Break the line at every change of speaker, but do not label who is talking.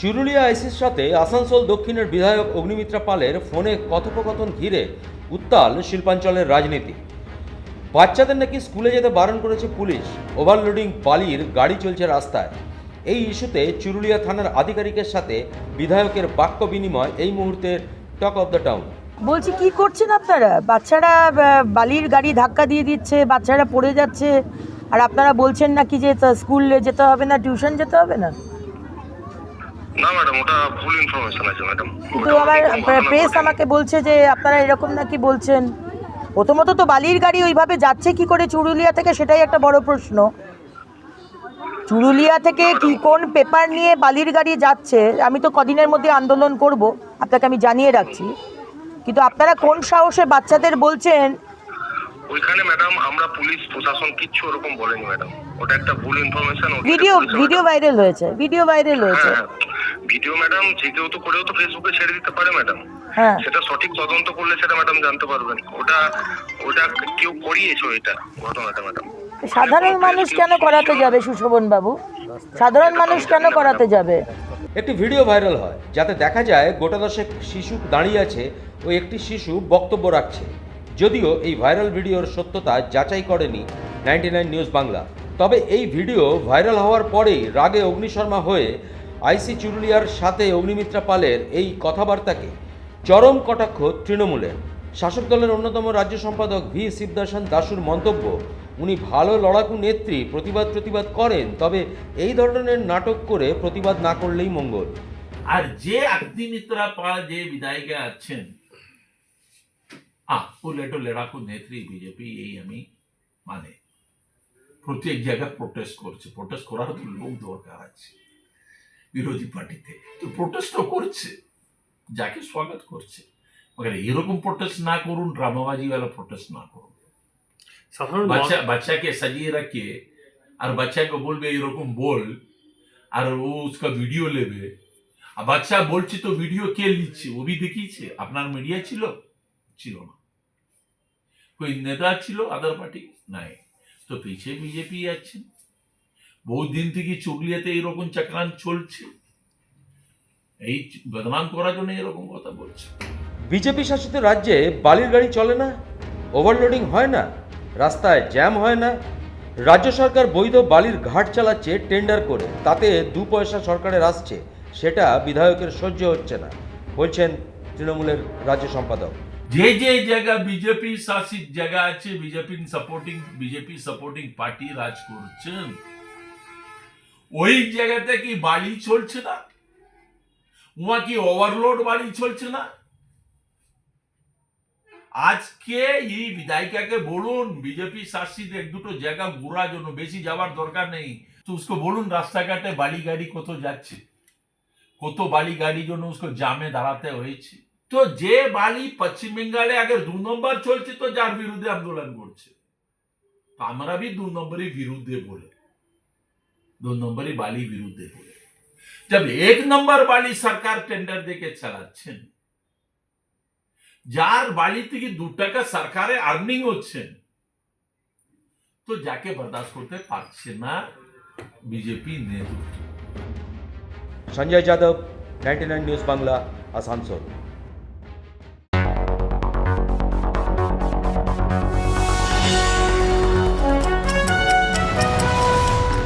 চুরুলিয়া আইসির সাথে আসানসোল দক্ষিণের বিধায়ক অগ্নিমিত্রা পালের ফোনে কথোপকথন ঘিরে উত্তাল শিল্পাঞ্চলের রাজনীতি। বাচ্চাদের নাকি স্কুলে যেতে বারণ করেছে পুলিশ। ওভারলোডিং বালির গাড়ি চলছে রাস্তায়। এই ইস্যুতে চুরুলিয়া থানার আধিকারিকের সাথে বিধায়কের বাক্য বিনিময় এই মুহূর্তে টক অফ দ্য টাউন।
বলছি, কি করছেন আপনারা? বাচ্চারা বালির গাড়ি ধাক্কা দিয়ে দিচ্ছে, বাচ্চারা পড়ে যাচ্ছে। আর আপনারা বলছেন নাকি যে স্কুলে যেতে হবে না, টিউশন যেতে হবে না?
না ম্যাডাম ওটা ভুল ইনফরমেশন আছে ম্যাডাম
কিন্তু আমার প্রেস আমাকে বলছে যে আপনারা এরকম নাকি বলছেন? প্রথমত তো বালির গাড়ি ওইভাবে যাচ্ছে কি করে চুরুলিয়া থেকে সেটাই একটা বড় প্রশ্ন। চুরুলিয়া থেকে কি কোন পেপার নিয়ে বালির গাড়ি যাচ্ছে আমি তো কদিনের মধ্যে আন্দোলন করব আপনাকে আমি জানিয়ে রাখছি। কিন্তু আপনারা কোন সাহসে বাচ্চাদের বলছেন?
ওইখানে ম্যাডাম আমরা পুলিশ প্রশাসন কিচ্ছু ওরকম বলেনি ম্যাডাম ওটা একটা ভুল ইনফরমেশন
ভিডিও ভিডিও ভাইরাল হয়েছে ভিডিও ভাইরাল হয়েছে।
হ্যাঁ। ভিডিও ম্যাডাম যে কেউ তো করেও তো ফেসবুকে ছেড়ে দিতে পারে ম্যাডাম।
হ্যাঁ।
সেটা সঠিক তদন্ত করলে সেটা ম্যাডাম জানতে পারবেন। ওটা ওটা কেউ করিয়েছে এটা ঘটনাটা ম্যাডাম?
সাধারণ মানুষ কেন করাতে যাবে সুশোভন বাবু সাধারণ মানুষ কেন করাতে যাবে?
একটি ভিডিও ভাইরাল হয় যাতে দেখা যায় গোটা দশেক শিশু দাঁড়িয়ে আছে ও একটি শিশু বক্তব্য রাখছে। যদিও এই ভাইরাল ভিডিওর সত্যতা যাচাই করেনি নাইনটি নিউজ বাংলা। তবে এই ভিডিও ভাইরাল হওয়ার পরেই রাগে অগ্নিশর্মা হয়ে আইসি চুরুলিয়ার সাথে অগ্নিমিত্রা পালের এই কথাবার্তাকে চরম কটাক্ষ তৃণমূলের। শাসক দলের অন্যতম রাজ্য সম্পাদক ভি শিবদাসন দাসুর মন্তব্য, উনি ভালো লড়াকু নেত্রী, প্রতিবাদ প্রতিবাদ করেন, তবে এই ধরনের নাটক করে প্রতিবাদ না করলেই মঙ্গল।
আর যে অগ্নিমিত্রা পাল, যে বিধায়িকা আছেন লড়াকু নেত্রী বিজেপি, এই আমি মানে প্রত্যেক জায়গায় প্রোটেস্ট করছে। প্রোটেস্ট করার লোক দরকার আছে। বিরোধী পার্টিতে। তো প্রোটেস্টও করছে যাকে স্বাগত করছে। মানে এরকম প্রোটেস্ট না করুন ড্রামাবাজিওয়ালা প্রোটেস্ট না করুন।
সাধারণ
বাচ্চা বাচ্চাকে সাজিয়ে রাখে আর বাচ্চাকে বলবে এরকম বল আর ও উসকা ভিডিও নেবে। আর বাচ্চা বলছে তো ভিডিও কে নিচ্ছে? ও ওবি দেখিয়েছে। আপনার মিডিয়া ছিল? ছিল না। कोई নেতা ছিল? আদার পার্টি নাই। তো পিছিয়ে বিজেপি আছেন। বহু দিন থেকে চুগলিয়াতে এরকম চক্রান্ত চলছে। এই বদনাম করার জন্য এরকম কথা বলছে।
বিজেপি শাসিত রাজ্যে বালির গাড়ি চলে না? ওভারলোডিং হয় না? রাস্তায় জ্যাম হয় না? রাজ্য সরকার বৈধ বালির ঘাট চালাচ্ছে টেন্ডার করে। তাতে দু পয়সা সরকারের আসছে। সেটা বিধায়কের সহ্য হচ্ছে না বলছেন তৃণমূলের রাজ্য সম্পাদক।
যে যে জায়গা বিজেপি শাসিত জায়গা আছে BJP supporting BJP supporting party রাজ করছেন ওই জায়গাতে কি বাড়ি চলছে না? উমা কি ওভারলোড বাড়ি চলছে না? আজকে এই বিধায়িকাকে বলুন, বিজেপি শাসিত এক দুটো জায়গা ঘোরার জন্য, বেশি যাওয়ার দরকার নেই। তো উসকো বলুন, রাস্তাঘাটে বাড়ি গাড়ি কত যাচ্ছে? কত বালি গাড়ির জন্য উসকো জামে দাঁড়াতে হয়েছে? তো যে বালি পশ্চিম বেঙ্গলে আগে দু নম্বর চলছে, তো যার বিরুদ্ধে আন্দোলন করছে। আমরা বি দু নম্বরের বিরুদ্ধে বলে। দু নম্বরই বালি বিরুদ্ধে বলে जब एक नंबर বালি সরকার টেন্ডার দেখে চালাচ্ছেন যার বালি থেকে দু টাকা সরকারে আর্নিং হচ্ছেন তো যাকে বরদাস্ত করতে পারছে না বিজেপি নেতৃত্ব
সঞ্জয় যাদব নাইনটি নিউজ বাংলা আসানসোল